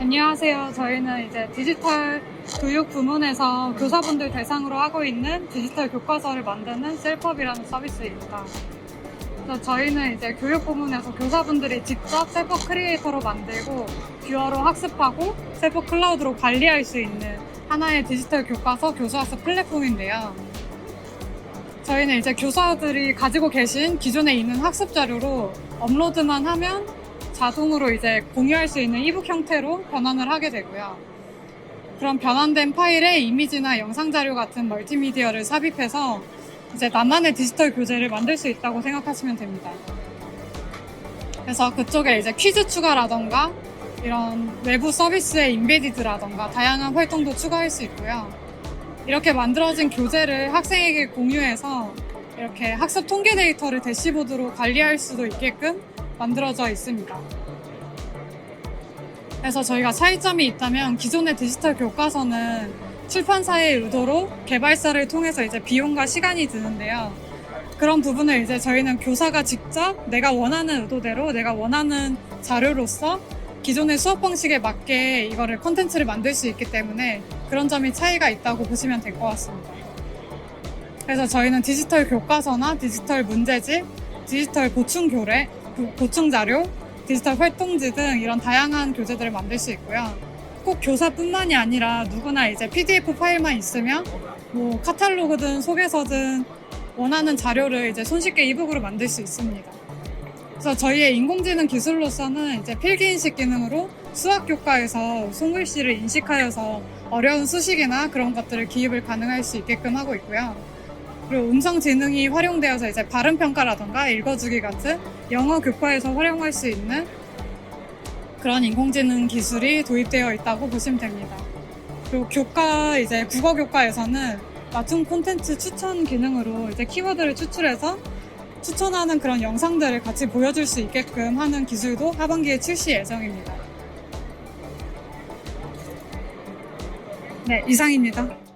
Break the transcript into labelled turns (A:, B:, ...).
A: 안녕하세요. 저희는 이제 디지털 교육 부문에서 교사분들 대상으로 하고 있는 디지털 교과서를 만드는 셀프업이라는 서비스입니다. 저희는 이제 교육 부문에서 교사분들이 직접 셀프 크리에이터로 만들고 뷰어로 학습하고 셀프 클라우드로 관리할 수 있는 하나의 디지털 교과서 교수학습 플랫폼인데요. 저희는 이제 교사들이 가지고 계신 기존에 있는 학습 자료로 업로드만 하면 자동으로 이제 공유할 수 있는 이북 형태로 변환을 하게 되고요. 그런 변환된 파일에 이미지나 영상 자료 같은 멀티미디어를 삽입해서 이제 나만의 디지털 교재를 만들 수 있다고 생각하시면 됩니다. 그래서 그쪽에 이제 퀴즈 추가라던가 이런 외부 서비스의 인베디드라던가 다양한 활동도 추가할 수 있고요. 이렇게 만들어진 교재를 학생에게 공유해서 이렇게 학습 통계 데이터를 대시보드로 관리할 수도 있게끔 만들어져 있습니다. 그래서 저희가 차이점이 있다면 기존의 디지털 교과서는 출판사의 의도로 개발사를 통해서 이제 비용과 시간이 드는데요. 그런 부분을 이제 저희는 교사가 직접 내가 원하는 의도대로 내가 원하는 자료로서 기존의 수업 방식에 맞게 이거를 콘텐츠를 만들 수 있기 때문에 그런 점이 차이가 있다고 보시면 될 것 같습니다. 그래서 저희는 디지털 교과서나 디지털 문제집, 디지털 보충 교래, 보- 보충 자료, 디지털 활동지 등 이런 다양한 교재들을 만들 수 있고요. 꼭 교사뿐만이 아니라 누구나 이제 PDF 파일만 있으면 뭐 카탈로그든 소개서든 원하는 자료를 이제 손쉽게 이북으로 만들 수 있습니다. 그래서 저희의 인공지능 기술로서는 이제 필기 인식 기능으로 수학 교과에서 손글씨를 인식하여서 어려운 수식이나 그런 것들을 기입을 가능할 수 있게끔 하고 있고요. 그리고 음성 지능이 활용되어서 이제 발음 평가라던가 읽어주기 같은 영어 교과에서 활용할 수 있는 그런 인공지능 기술이 도입되어 있다고 보시면 됩니다. 그리고 교과 이제 국어 교과에서는 맞춤 콘텐츠 추천 기능으로 이제 키워드를 추출해서 추천하는 그런 영상들을 같이 보여줄 수 있게끔 하는 기술도 하반기에 출시 예정입니다. 네, 이상입니다.